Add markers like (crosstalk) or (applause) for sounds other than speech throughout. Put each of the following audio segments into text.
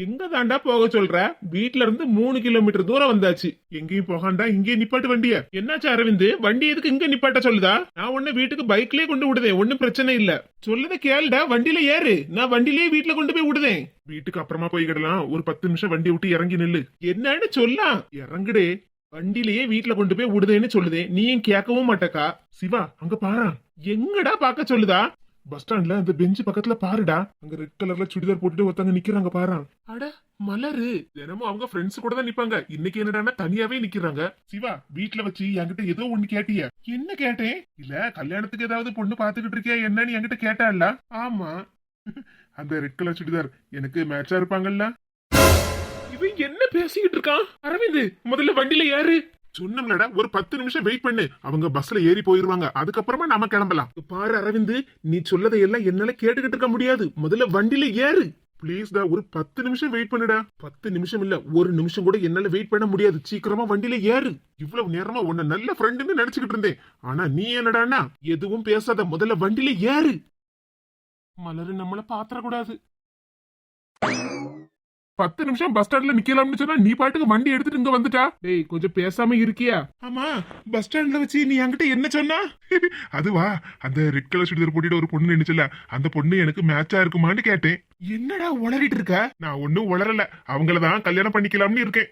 எங்க தாண்டா போக சொல்ற? வீட்ல இருந்து மூணு கிலோமீட்டர் தூரம் வந்தாச்சு. எங்கேயும் போகாண்டா இங்கே நிப்பாட்டு வண்டிய. என்னாச்சு அரவிந்த்? வண்டி எதுக்கு இங்க நிப்பாட்ட சொல்லுதா? நான் உன்ன வீட்டுக்கு பைக்லயே கொண்டு விடுதேன் ஒன்னும் பிரச்சனை இல்ல. சொல்லுத கேளுடா வண்டியில ஏறு. நான் வண்டிலேயே வீட்டுல கொண்டு போய் விடுதேன். வீட்டுக்கு அப்புறமா போய்கிடலாம் ஒரு பத்து நிமிஷம் வண்டி விட்டு இறங்கி நில்லு. என்னன்னு சொல்லலாம் இறங்குடே. வண்டியிலேயே வீட்டுல கொண்டு போய் விடுதேன்னு சொல்லுதே. நீயும் கேட்கவும் மாட்டக்கா. சிவா அங்க பாரு. எங்கடா பார்க்க சொல்லுதா? பஸ் ஸ்டாண்ட்ல அந்த பெஞ்ச் பக்கத்துல பாருடா. அங்க ரெட் கலர்ல சுடிதார் போட்டுட்டு ஒருத்தங்க நிக்கிறாங்க பாரு. அட மலரு. தினமும் அவங்க ஃப்ரெண்ட்ஸ் கூட தான் நிப்பாங்க. இன்னைக்கு என்னடான்னா தனியாவே நிக்கிறாங்க. சிவா வீட்ல வச்சு என்கிட்ட ஏதோ ஒண்ணு கேட்டிய. என்ன கேட்டேன்? இல்ல கல்யாணத்துக்கு ஏதாவது பொண்ணு பாத்துக்கிட்டு இருக்கியா என்னன்னு என்கிட்ட கேட்டால ஆமா. அந்த ரெட் கலர் சுடிதார் எனக்கு மேட்சா இருப்பாங்கல்ல. இவன் என்ன பேசிக்கிட்டு இருக்கான்? அரவிந்த் முதல்ல வண்டியில ஏறு. சொன்னோம்லடா ஒரு பத்து நிமிஷம் வெயிட் பண்ணு. அவங்க பஸ்ல ஏறி போயிருவாங்க. அதுக்கப்புறமா நாம கிளம்பலாம். பாரு அரவிந்த் நீ சொல்லதை எல்லாம் என்னால கேட்டுக்கிட்டு இருக்க முடியாது. முதல்ல வண்டியில ஏறு. பிளீஸ்டா ஒரு பத்து நிமிஷம் வெயிட் பண்ணுடா. பத்து நிமிஷம் இல்ல ஒரு நிமிஷம் கூட என்னால வெயிட் பண்ண முடியாது. சீக்கிரமா வண்டியில ஏறு. இவ்வளவு நேரமா உன்ன நல்ல ஃப்ரெண்டுன்னு நினைச்சுக்கிட்டு இருந்தேன். ஆனா நீ என்னடானா எதுவும் பேசாத முதல்ல வண்டியில ஏறு. மலரு நம்மள பாத்திரக்கூடாது. பத்து நிமிஷம் பஸ் ஸ்டாண்ட்ல நிக்கலாம்னு சொன்னா நீ பாட்டுக்கு வண்டி எடுத்துட்டு இங்க வந்துட்டா? டேய் கொஞ்சம் பேசாம இருக்கியா? ஆமா பஸ் ஸ்டாண்ட்ல வச்சு நீ என்கிட்ட என்ன சொன்னா? (laughs) அதுவா அந்த ரெட் கலர் சுடிதார் போட்டிட்டு ஒரு பொண்ணு நினைச்சல அந்த பொண்ணு எனக்கு மேட்சா இருக்குமான்னு கேட்டேன். என்னடா உளறிட்டு இருக்க? நான் ஒன்னும் உளரல அவங்களதான் கல்யாணம் பண்ணிக்கலாம்னு இருக்கேன்.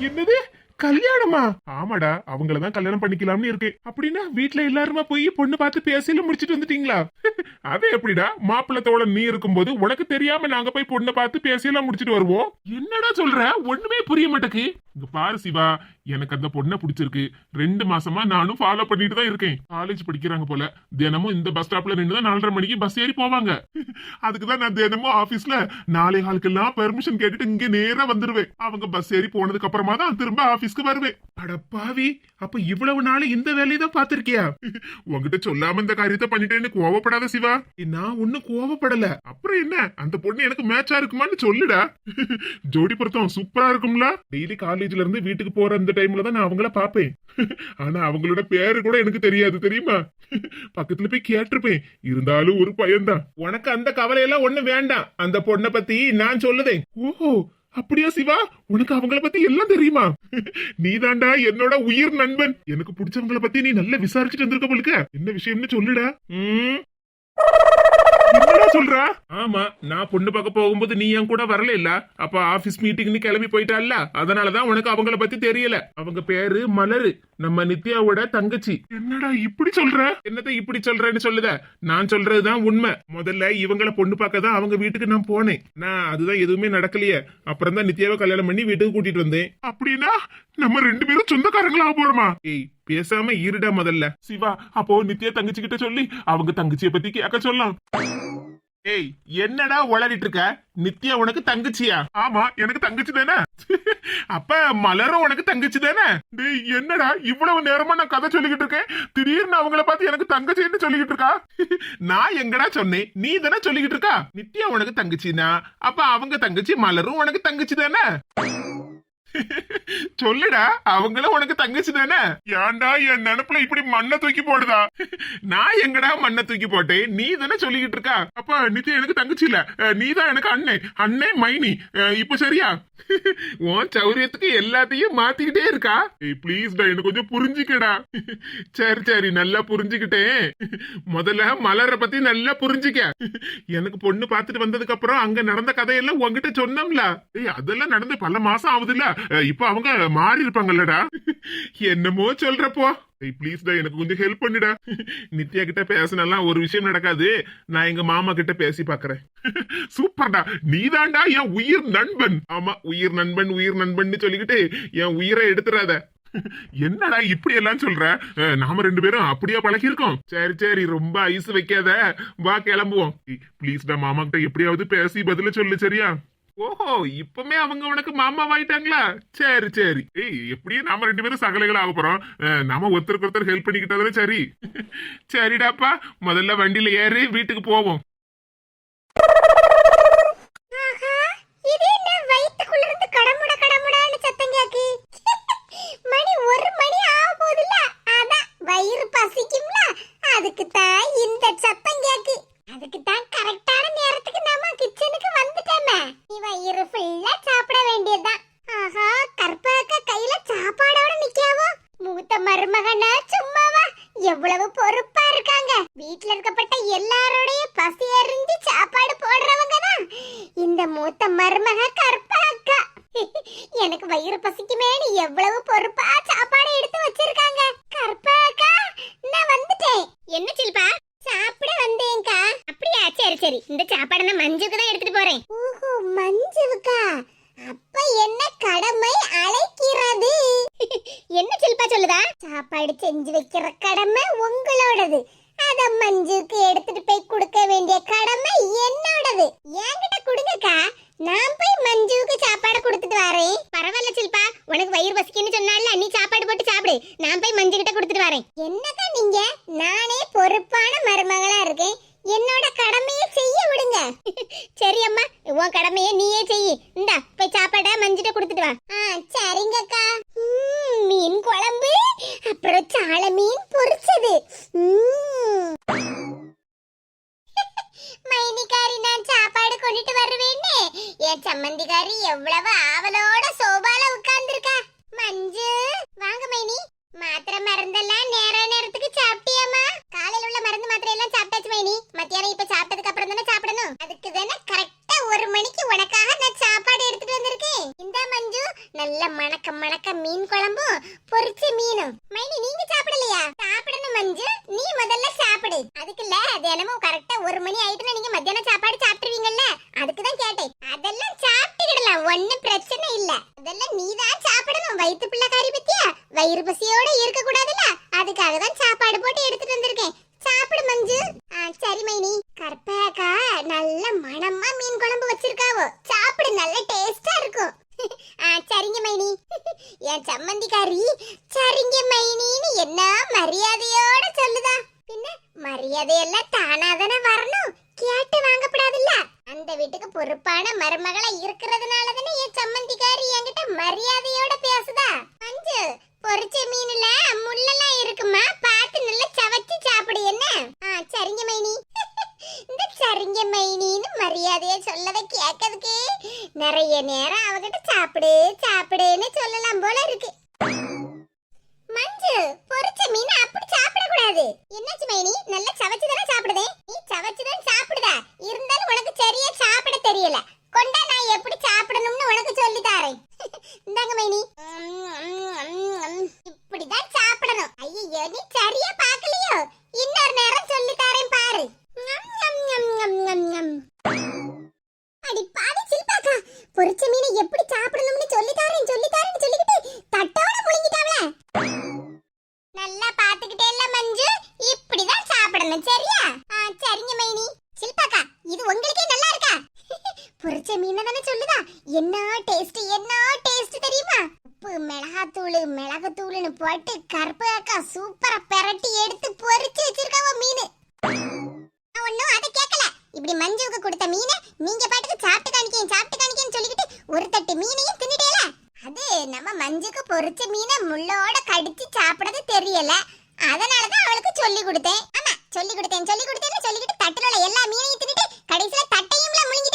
என்னது? கல்யாணமா? ஆமாடா அவங்களதான் கல்யாணம் பண்ணிக்கலாம்னு இருக்கேன் அப்படின்னா வீட்டுல எல்லாருமா போய் பொண்ணு பார்த்து பேசல முடிச்சிட்டு வந்துட்டீங்களா? (laughs) அது எப்படிடா? மாப்பிள்ளை தோழன் நீ இருக்கும்போது உனக்கு தெரியாம நாங்க போய் பொண்ணு பார்த்து பேசியெல்லாம் முடிச்சிட்டு வருவோம்? என்னடா சொல்ற? ஒண்ணுமே புரிய மாட்டேக்கு. இங்க பாரு சிவா எனக்கு அந்த பொண்ணை பிடிச்சிருக்கு. ரெண்டு மாசமா நானும் ஃபாலோ பண்ணிட்டு தான் இருக்கேன். காலேஜ் படிக்கிறாங்க போல. தினமும் இந்த பஸ் ஸ்டாப்ல நின்று தான் நாலரை மணிக்கு பஸ் ஏறி போவாங்க. (laughs) அதுக்கு தான் நான் தினமும் ஆபீஸ்ல நாளை காலுக்கெல்லாம் பெர்மிஷன் கேட்டுட்டு இங்க நேரா வந்துருவேன். அவங்க பஸ் ஏறி போனதுக்கு அப்புறமா தான் திரும்ப ஆபீஸ்க்கு வருவேன். அட பாவி அப்ப இவ்வளவு நாள் இந்த வேலையை தான் பாத்திருக்கியா உங்ககிட்ட சொல்லாம இந்த காரியத்தை பண்ணிட்டேன்னு கோவப்படாத சிவா. நான் ஒன்னும் கோவப்படல. அப்புறம் என்ன? அந்த பொண்ணு எனக்கு மேட்சா இருக்குமான்னு சொல்லுடா. ஜோடி பொருத்தம் சூப்பரா இருக்கும்ல. டெய்லி காலேஜ்ல இருந்து வீட்டுக்கு போற அந்த டைம்ல தான் நான் அவங்கள பாப்பேன் ஆனா அவங்களோட பேரு கூட எனக்கு தெரியாது தெரியுமா? பக்கத்துல போய் கேட்டிருப்பேன். இருந்தாலும் ஒரு பயன்தான் உனக்கு அந்த கவலையெல்லாம் ஒண்ணு வேண்டாம். அந்த பொண்ணை பத்தி நான் சொல்லுதேன். ஓஹோ அப்படியா சிவா? உனக்கு அவங்கள பத்தி எல்லாம் தெரியுமா? நீதாண்டா என்னோட உயிர் நண்பன். எனக்கு பிடிச்சவங்கள பத்தி நீ நல்லா விசாரிச்சுட்டு வந்திருக்க போலுக்க. என்ன விஷயம்னு சொல்லுடா. என்னடா சொல்ற? ஆமா நான் பொண்ணு பார்க்க போகும்போது நீ என் கூட வரல இல்ல அப்ப ஆபீஸ் மீட்டிங்னு கிளம்பி போயிட்டால அதனாலதான் உனக்கு அவங்கள பத்தி தெரியல. அவங்க பேரு மலரு. நம்ம நித்யாவோட தங்கச்சி. என்னடா இப்படி சொல்ற? என்னத்த இப்படி சொல்றேன்னு சொல்லுத? நான் சொல்றதுதான் உண்மை. முதல்ல இவங்கள பொண்ணு பார்க்க தான் அவங்க வீட்டுக்கு நான் போனேன். நான் அதுதான் எதுவுமே நடக்கலையே. அப்புறம் தான் நித்யாவை கல்யாணம் பண்ணி வீட்டுக்கு கூட்டிட்டு வந்தேன். அப்படின்னா நம்ம ரெண்டு பேரும் சொந்தக்காரங்களா போறோமா? ஏய் பேசாம இருடா முதல்ல. சிவா அப்போ நித்யா தங்கச்சி கிட்ட சொல்லி அவங்க தங்கச்சிய பத்தி கேட்க சொல்லலாம். ஏய் என்னடா உளறிட்டு இருக்க? நித்யா உனக்கு தங்கச்சியா? ஆமா எனக்கு தங்கச்சி தானே? அப்ப மலரும் உனக்கு தங்கச்சி தானே? டேய் என்னடா இவ்வளவு நேரமா நான் கதை சொல்லிக்கிட்டு இருக்கேன்? திடீர்னு அவங்கள பார்த்து எனக்கு தங்கச்சின்னு சொல்லிக்கிட்டு இருக்கா? நான் எங்கடா சொன்னேன்? நீ தானே சொல்லிக்கிட்டு இருக்கா? நித்யா உனக்கு தங்கச்சினா அப்ப அவங்க தங்கச்சி மலரும் உனக்கு தங்கச்சி தானே? சொல்லுடா அவங்களும் உனக்கு தங்கச்சி தானே? ஏன்டா என் நினப்புல இப்படி மண்ணை தூக்கி போடுதா? நான் எங்கடா மண்ணை தூக்கி போட்டேன்? நீ தானே சொல்லிக்கிட்டு இருக்கா? அப்ப நித்யா எனக்கு தங்கச்சி இல்ல. நீ தான் எனக்கு அண்ணே. அண்ணே மைனி. இப்ப சரியா? உன் சௌரியத்துக்கு எல்லாத்தையும் மாத்திக்கிட்டே இருக்கா? ப்ளீஸ்டா எனக்கு கொஞ்சம் புரிஞ்சுக்கடா. சரி சரி நல்லா புரிஞ்சுக்கிட்டேன். முதல்ல மலரை பத்தி நல்லா புரிஞ்சுக்க. எனக்கு பொண்ணு பார்த்துட்டு வந்ததுக்கு அப்புறம் அங்க நடந்த கதையெல்லாம் உன்கிட்ட சொன்னோம்ல அதெல்லாம் நடந்து பல மாசம் ஆகுதுல்ல. இப்ப அவங்க மாறி இருப்பாங்கல்லடா என்னமோ சொல்றப்போ. ப்ளீஸ்டா எனக்கு கொஞ்சம் ஹெல்ப் பண்ணுடா. நித்யா கிட்ட பேசினாலாம் ஒரு விஷயம் நடக்காது. நான் எங்க மாமா கிட்ட பேசி பாக்குறேன். சூப்பர்டா. நீதான்டா என் உயிர் நண்பன். ஆமா உயிர் நண்பன் உயிர் நண்பன் சொல்லிக்கிட்டு என் உயிரை எடுத்துறாத. என்னடா இப்படி எல்லாம் சொல்ற? அஹ், நாம ரெண்டு பேரும் அப்படியா பழகி இருக்கோம் சரி சரி ரொம்ப ஐஸ் வைக்காத. வா கிளம்புவோம். ப்ளீஸ்டா மாமா கிட்ட எப்படியாவது பேசி பதில சொல்லு சரியா? ஓஹோ இப்பமே அவங்க உனக்கு மாமா ஆயிட்டாங்களா? சரி சரி. ஏய் எப்படியும் நாம ரெண்டு பேரும் சகலைகள் ஆக போறோம். நாம ஒருத்தருக்கு ஒருத்தர் ஹெல்ப் பண்ணிக்கிட்டதுல சரி. சரிடாப்பா முதல்ல வண்டியில ஏறி வீட்டுக்கு போவோம். அதுக்கு தான் இந்த சத்தம் இருந்து கடமுட கடமுடான்னு சத்தம் கேக்கு மணி ஒரு மணி ஆக போகுதுல்ல அதான் வயிறு பசிக்கும்ல அதுக்கு தான் இந்த சத்தம் கேக்கு அதுக்கு தான் கரெக்டான நேரத்துக்கு நாம கிச்சனுக்கு வந்துட்டோமே நீ வயிறு சும்மாவா எவ்வளவு பொறுப்பா இருக்காங்க வீட்ல இருக்கப்பட்ட எல்லாரோடைய பசி அறிஞ்சு சாப்பாடு போடுறவங்க தான் இந்த மூத்த மருமக கற்பா எனக்கு வயிறு பசிக்குமேனு எவ்வளவு பொறுப்பா சாப்பாடு எடுத்து வச்சிருக்காங்க. கற்பா நான் வந்துட்டேன். என்ன சில்பா? சாப்பிட வந்தேன்க்கா. அப்படியா? சரி சரி. இந்த சாப்பாடு நான் மஞ்சுக்கு தான் எடுத்துட்டு போறேன். ஓஹோ மஞ்சுவுக்கா? அப்ப என்ன கடமை அழைக்கிறது? என்ன சில்பா சொல்லுதா? சாப்பாடு செஞ்சு வைக்கிற கடமை உங்களோடது. அத மஞ்சுக்கு எடுத்துட்டு போய் கொடுக்க வேண்டிய கடமை என்னோடது. கொடுங்கக்கா நான் போய் மஞ்சுவுக்கு சாப்பாடு கொடுத்துட்டு வரேன். பரவாயில்ல சில்பா உனக்கு வயிறு பசிக்குன்னு சொன்னால நீ சாப்பாடு போட்டு சாப்பிடு. நான் போய் மஞ்சு கிட்ட கொடுத்துட்டு வரேன். என்னக்கா நீங்க? நானே பொறுப்பான மருமகளா இருக்கேன். என்னோட கடமையை செய்ய விடுங்க. (laughs) சரி அம்மா உன் கடமையை நீயே செய். இந்தா போய் சாப்பாடை மஞ்சிட்ட கொடுத்துட்டு வா. ஆ சரிங்கக்கா. மீன் குழம்பு அப்புறம் சால மீன் பொரிச்சது. (laughs) மைனிகாரி நான் சாப்பாடு கொண்டுட்டு வருவேன்னு என் சம்மந்திகாரி எவ்வளவு ஆவலோட சோபால உட்கார்ந்துருக்கா? மஞ்சு வாங்க மைனி. மாத்திரை மருந்தெல்லாம் நேர நேரத்துக்கு சாப்பிட்டியாமா காலையில உள்ள மருந்து மாத்திரை எல்லாம் சாப்பிட்டாச்சு மைனி. மத்தியானம் இப்ப சாப்பிட்டதுக்கு அப்புறம் தானே சாப்பிடணும். அதுக்கு தானே கரெக்டா ஒரு மணிக்கு உனக்காக நான் சாப்பாடு எடுத்துட்டு வந்திருக்கேன். இந்த மஞ்சு நல்ல மணக்க மணக்க மீன் குழம்பும் பொரிச்ச மீனும். மைனி நீங்க சாப்பிடலையா? சாப்பிட மஞ்சு நீ முதல்ல சாப்பிடு. அதுக்குல்ல தினமும் கரெக்டா ஒரு மணி ஆயிட்டுனா நீங்க மத்தியான சாப்பாடு சாப்பிட்டுருவீங்கல்ல? அதுக்கு தான் கேட்டேன். அதெல்லாம் சாப்பிட்டுக்கிடலாம் ஒண்ணும் பிரச்சனை இல்ல. அதெல்லாம் நீ தான் சாப்பிடணும். வயிற்று பிள்ளைக்காரி பத்தியா? வயிறு பசியோட இருக்க கூடாதுல்ல அதுக்காக தான் சாப்பாடு போட்டு எடுத்து வந்திருக்கேன் சாப்பிடு மஞ்சு ஆ, சரி மைனி கற்பகா நல்ல மணமா மீன் குழம்பு வச்சிருக்காவோ சாப்பிடு நல்ல டேஸ்டா இருக்கும் ஆ, சரிங்க மைனி என் சம்மந்திக்காரி சரிங்க மைனின்னு என்ன மரியாதையோட சொல்லுதா பின்ன மரியாதையெல்லாம் தானாதானே வரணும் கேட்டு இந்த வீட்டுக்கு பொறுப்பான மருமகளா இருக்கிறதுனால தானே என் சம்மந்திக்காரி என்கிட்ட மரியாதையோட பேசுதா? மஞ்சு பொரிச்ச மீன்ல முள்ளெல்லாம் இருக்குமா? பார்த்து நல்லா சவச்சு சாப்பிடு என்ன? ஆ சரிங்க மைனி. (laughs) இந்த சரிங்க மைனின்னு மரியாதையா சொல்லத கேட்கறதுக்கு நிறைய நேரம் அவகிட்ட சாப்பிடு சாப்பிடுன்னு சொல்லலாம் போல இருக்கு மஞ்சு பொரிச்ச மீன் அப்படி சாப்பிட கூடாது என்னாச்சு மைனி நல்லா சவச்சு தானே சாப்பிடுதே நீ சவச்சு தான் சாப்பிடுதா இருந்தாலும் உனக்கு சரியா சாப்பிட தெரியல கொண்டா நான் எப்படி சாப்பிடணும்னு உனக்கு சொல்லி தாரேன் இந்தாங்க மைனி இப்படிதான் சாப்பிடணும் ஐயோ நீ சரியா பார்க்கலையோ இன்னொரு நேரம் சொல்லி தாரேன் பாரு ஞம், ஞம், ஞம், ஞம், ஞம், ஞம். அடி பாடி சில்பாக்கா பொரிச்ச மீனை எப்படி சாப்பிடணும்னு சொல்லி தாரேன் சொல்லி தாரேன்னு சொல்லிக்கிட்டு தட்டோட முழுங்கிட்டாவல நல்லா பாத்துக்கிட்டே இல்ல மஞ்சு இப்படிதான் சாப்பிடணும் சரியா ஆ, சரிங்க மைனி சில்பாக்கா இது உங்களுக்கே நல்லா இருக்கா பொரிச்ச மீன் தானே சொல்லுதா? என்ன டேஸ்ட் என்ன டேஸ்ட் தெரியுமா? உப்பு மிளகாத்தூள் மிளகுத்தூள்னு போட்டு கருப்பு அக்கா சூப்பரா பெரட்டி எடுத்து பொரிச்சு வச்சிருக்காவ மீன். ஒண்ணும் அதை கேட்கல இப்படி மஞ்சுவுக்கு கொடுத்த மீனை நீங்க பாட்டுக்கு சாப்பிட்டு காணிக்கேன் சாப்பிட்டு காணிக்கேன்னு சொல்லிக்கிட்டு ஒரு தட்டு மீனையும் தின்னுட்டேல. அது நம்ம மஞ்சுக்கு பொரிச்ச மீனை முள்ளோட கடிச்சு சாப்பிடறது தெரியல. அதனாலதான் அவளுக்கு சொல்லி கொடுத்தேன். ஆமா சொல்லி கொடுத்தேன் சொல்லி கொடுத்தேன்னு சொல்லிக்கிட்டு தட்டுல உள்ள எல்லா மீனையும் தின்னுட்டு கடைசியில தட்டையும்ல முழுங்கி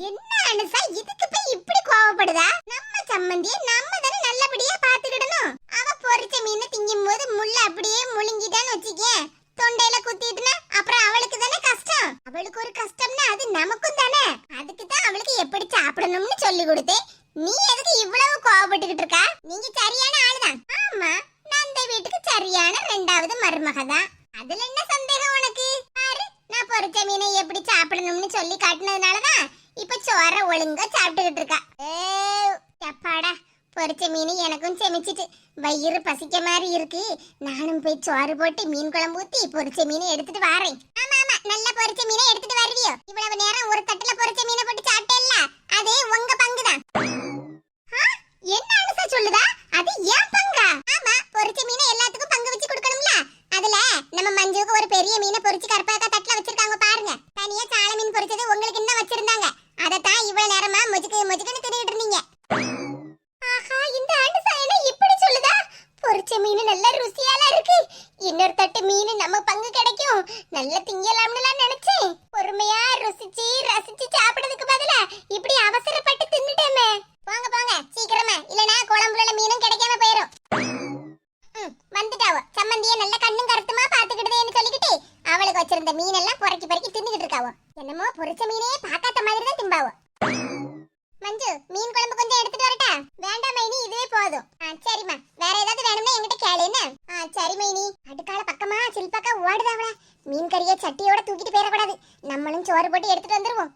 என்ன அனுசா இதுக்கு போய் இப்படி கோவப்படுதா? நம்ம சம்மந்திய நம்ம தானே நல்லபடியா பாத்துக்கிடணும் அவ பொரிச்ச மீன் திங்கும் போது முள்ள அப்படியே முழுங்கிட்டான்னு வச்சுக்கே தொண்டையில குத்திட்டுனா அப்புறம் அவளுக்கு தானே கஷ்டம். அவளுக்கு ஒரு கஷ்டம்னா அது நமக்கும் தானே. அதுக்கு தான் அவளுக்கு எப்படி சாப்பிடணும்னு சொல்லி கொடுத்தேன் நீ எதுக்கு இவ்வளவு கோவப்பட்டுக்கிட்டு இருக்கா நீங்க சரியான ஆளுதான் ஆமா நான் இந்த வீட்டுக்கு சரியான ரெண்டாவது மருமக தான் அதுல என்ன சந்தேகம் உனக்கு பாரு நான் பொரிச்ச மீனை எப்படி சாப்பிடணும்னு சொல்லி காட்டினதுனாலதான் வர ஒழுங்கா சாப்பிட்டுக்கிட்டு இருக்கா. ஏப்பாடா எப்பாடா பொரிச்ச மீன் எனக்கும் செமிச்சிட்டு. வயிறு பசிக்க மாதிரி இருக்கு. நானும் போய் சோறு போட்டு மீன் குழம்பு ஊத்தி பொரிச்ச மீன் எடுத்துட்டு வாரேன். ஆமா ஆமா நல்ல பொரிச்ச மீனை எடுத்துட்டு வருவியோ? இவ்வளவு நேரம் ஒரு தட்டுல பொரிச்ச மீனை போட்டு சாப்பிட்டேல்ல அது உங்க பங்குதான். என்ன அனுசா சொல்லுதா? பங்கு கிடைக்கும். நல்ல திங்கலாம்னு நினைச்சேன். பொறுமையா ருசிச்சு ரசிச்சு சாப்பிடுறதுக்கு பதிலா இப்படி அவசரப்பட்டு தின்னுட்டேமே. போங்க போங்க. சீக்கிரமா. இல்லனா குழம்புல மீனும் கிடைக்காம போயிரும். வந்துட்டாவோ. சம்மந்திய நல்ல கண்ணும் கருத்துமா பாத்துக்கிட்டதேன்னு சொல்லிக்கிட்டு அவளுக்கு வச்சிருந்த மீன் எல்லாம் பொறக்கி பொறக்கி தின்னுகிட்டு இருக்காவோ. என்னமோ பொரிச்ச மீனே பாக்காத மாதிரி தான் திம்பாவோ. மஞ்சு மீன் குழம்பு கொஞ்சம் எடுத்துட்டு வரட்டா? வேண்டாம் மைனி இதுவே போதும். சரிம்மா. வேற ஏதாவது வேணும்னா என்கிட்ட கேளு என்ன? ஆ சரி மைனி. அடுக்கால பக்கமா சில்பாக்கா ஓடுதாவளா மீன் கறியை சட்டியோட தூக்கிட்டு போயிடக்கூடாது. நம்மளும் சோறு போட்டு எடுத்துட்டு வந்துருவோம்.